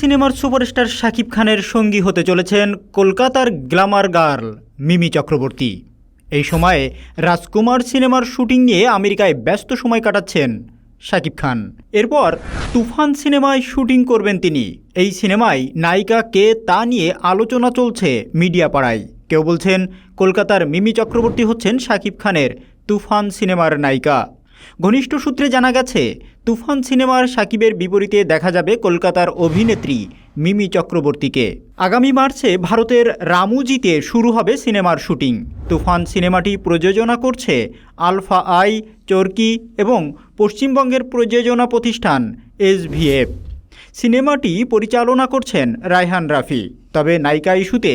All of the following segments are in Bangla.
সিনেমার সুপারস্টার শাকিব খানের সঙ্গী হতে চলেছেন কলকাতার গ্ল্যামার গার্ল মিমি চক্রবর্তী। এই সময়ে রাজকুমার সিনেমার শুটিং নিয়ে আমেরিকায় ব্যস্ত সময় কাটাচ্ছেন শাকিব খান। এরপর তুফান সিনেমায় শুটিং করবেন তিনি। এই সিনেমায় নায়িকা কে তা নিয়ে আলোচনা চলছে মিডিয়া পাড়ায় কেউ বলছেন, কলকাতার মিমি চক্রবর্তী হচ্ছেন শাকিব খানের তুফান সিনেমার নায়িকা। ঘনিষ্ঠ সূত্রে জানা গেছে, তুফান সিনেমার সাকিবের বিপরীতে দেখা যাবে কলকাতার অভিনেত্রী মিমি চক্রবর্তীকে। আগামী মার্চে ভারতের রামুজিতে শুরু হবে সিনেমার শুটিং। তুফান সিনেমাটি প্রযোজনা করছে আলফা আই, চরকি এবং পশ্চিমবঙ্গের প্রযোজনা প্রতিষ্ঠান এসভিএফ সিনেমাটি পরিচালনা করছেন রায়হান রাফি। তবে নায়িকা ইস্যুতে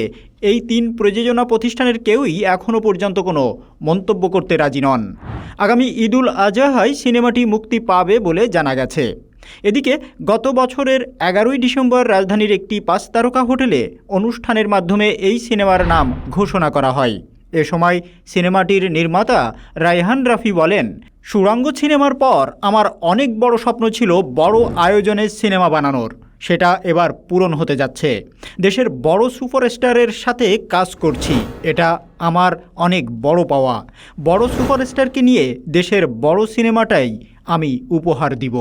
এই তিন প্রযোজনা প্রতিষ্ঠানের কেউই এখনও পর্যন্ত কোনো মন্তব্য করতে রাজি নন। আগামী ঈদুল আজহায় সিনেমাটি মুক্তি পাবে বলে জানা গেছে। এদিকে গত বছরের এগারোই ডিসেম্বর রাজধানীর একটি পাঁচ তারকা হোটেলে অনুষ্ঠানের মাধ্যমে এই সিনেমার নাম ঘোষণা করা হয়। এ সময় সিনেমাটির নির্মাতা রায়হান রাফি বলেন সুরাঙ্গ সিনেমার পর আমার অনেক বড় স্বপ্ন ছিল বড় আয়োজনের সিনেমা বানানোর। সেটা এবার পূরণ হতে যাচ্ছে। দেশের বড় সুপারস্টারের সাথে কাজ করছি। এটা আমার অনেক বড় পাওয়া। বড় সুপারস্টারকে নিয়ে দেশের বড় সিনেমাটাই আমি উপহার দিব।